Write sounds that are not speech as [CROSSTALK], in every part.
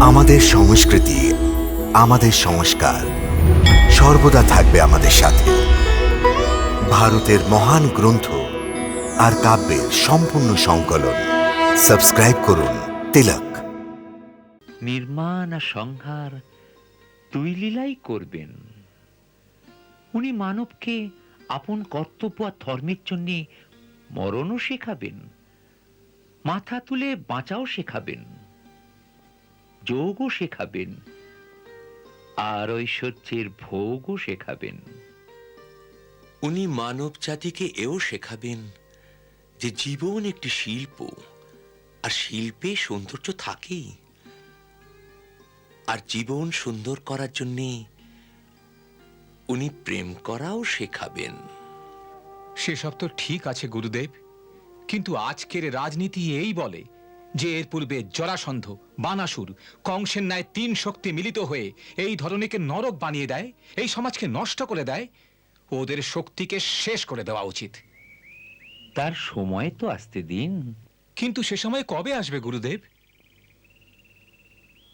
আমাদের সংস্কৃতি, আমাদের সংস্কার সর্বদা থাকবে আমাদের সাথে। ভারতের মহান গ্রন্থ আর কাব্যের সম্পূর্ণ সংকলন। সাবস্ক্রাইব করুন তিলক। নির্মাণ আর সংহার দুই লীলাই করবেন। উনি মানবকে আপন কর্তব্য আর ধর্মের জন্যে মরণও শেখাবেন। মাথা তুলে বাঁচাও শেখাবেন। যোগও শেখাবেন আর ঐশ্বর্যের ভোগও শেখাবেন। উনি মানব জাতিকে এও শেখাবেন যে জীবন একটি শিল্প আর শিল্পে সৌন্দর্য থাকেই। আর জীবন সুন্দর করার জন্যে উনি প্রেম করাও শেখাবেন। সেসব তো ঠিক আছে গুরুদেব কিন্তু আজকের রাজনীতি এই বলে যে এর পূর্বে জরাসন্ধ বানাসুর কংসের ন্যায় তিন শক্তি মিলিত হয়ে এই ধরনেরকে নরক বানিয়ে দেয় এই সমাজকে নষ্ট করে দেয় ওদের শক্তিকে শেষ করে দেওয়া উচিত। তার সময় তো আসতে দিন। কিন্তু সে সময় কবে আসবে গুরুদেব?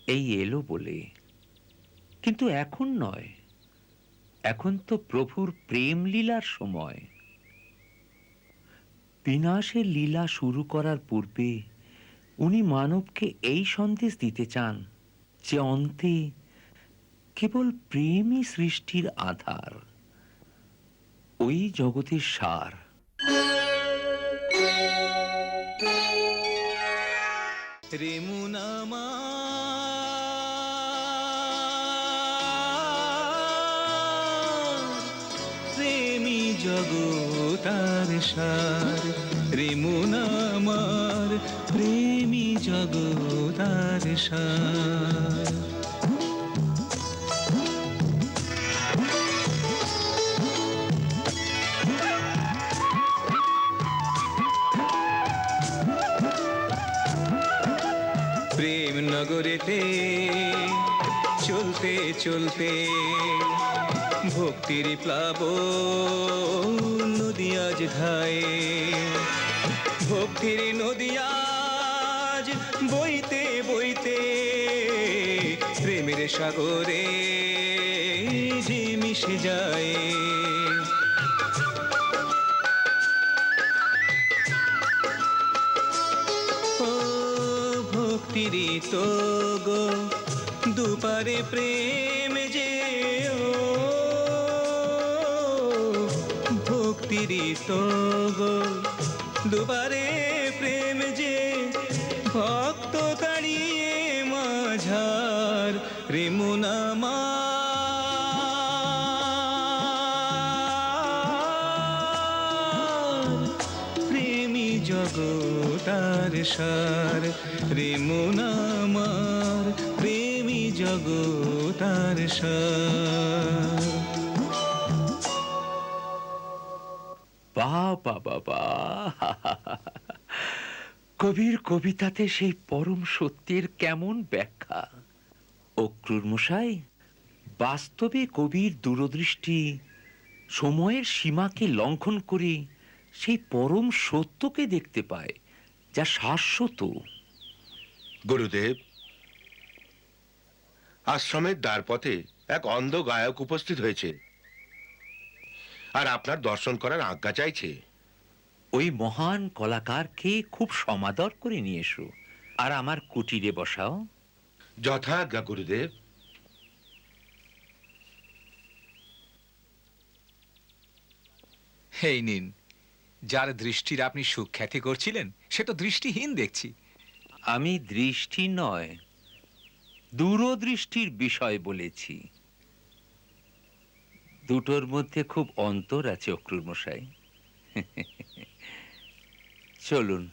এই এলো বলে। কিন্তু এখন নয়। এখন তো প্রভুর প্রেম লীলার সময়। বিনাশের লীলা শুরু করার পূর্বে উনি মানবকে এই সন্দেশ দিতে চান যে অন্তে কেবল প্রেমই সৃষ্টির আধার, ওই জগতের সার। প্রেমী জগতার সার রেমুনামার প্রেমী জগতার প্রেম নগরেতে চলতে চলতে ভক্তির প্লাব নদী আজ ধায়ে। ভক্তির নদী বইতে বইতে প্রেমের সাগরে যে মিশে যায়। ও ভক্তিরই তো গো দুপারে প্রেম যে ও তো গো দুপারে প্রেম যে মাঝার রেমুনামা প্রেমী জগতার সার রেমুনামার প্রেমী জগতার সার। বাবা বাবা কবির কবিতাতে সেই পরম সত্যের কেমন ব্যাখ্যা? অক্রুর মশাই বাস্তবে কবির দূরদৃষ্টি সময়ের সীমাকে লঙ্ঘন করে সেই পরম সত্যকে দেখতে পায় যা শাশ্বত। গুরুদেব আশ্রমের দ্বারপথে এক অন্ধ গায়ক উপস্থিত হয়েছে আর আপনার দর্শন করার আজ্ঞা চাইছে। ওই মহান কলাকারকে খুব সমাদর করে নিয়ে এসো। আর আমার কুটিরে বসাও। যথা আজ্ঞা গুরুদেব। এই নিন যার দৃষ্টির আপনি সুখ্যাতি করছিলেন সে তো দৃষ্টিহীন দেখছি। আমি দৃষ্টি নয় দূরদৃষ্টির বিষয় বলেছি। দুটোর মধ্যে খুব অন্তর আছে অক্রুর মশাই [LAUGHS] চলুন।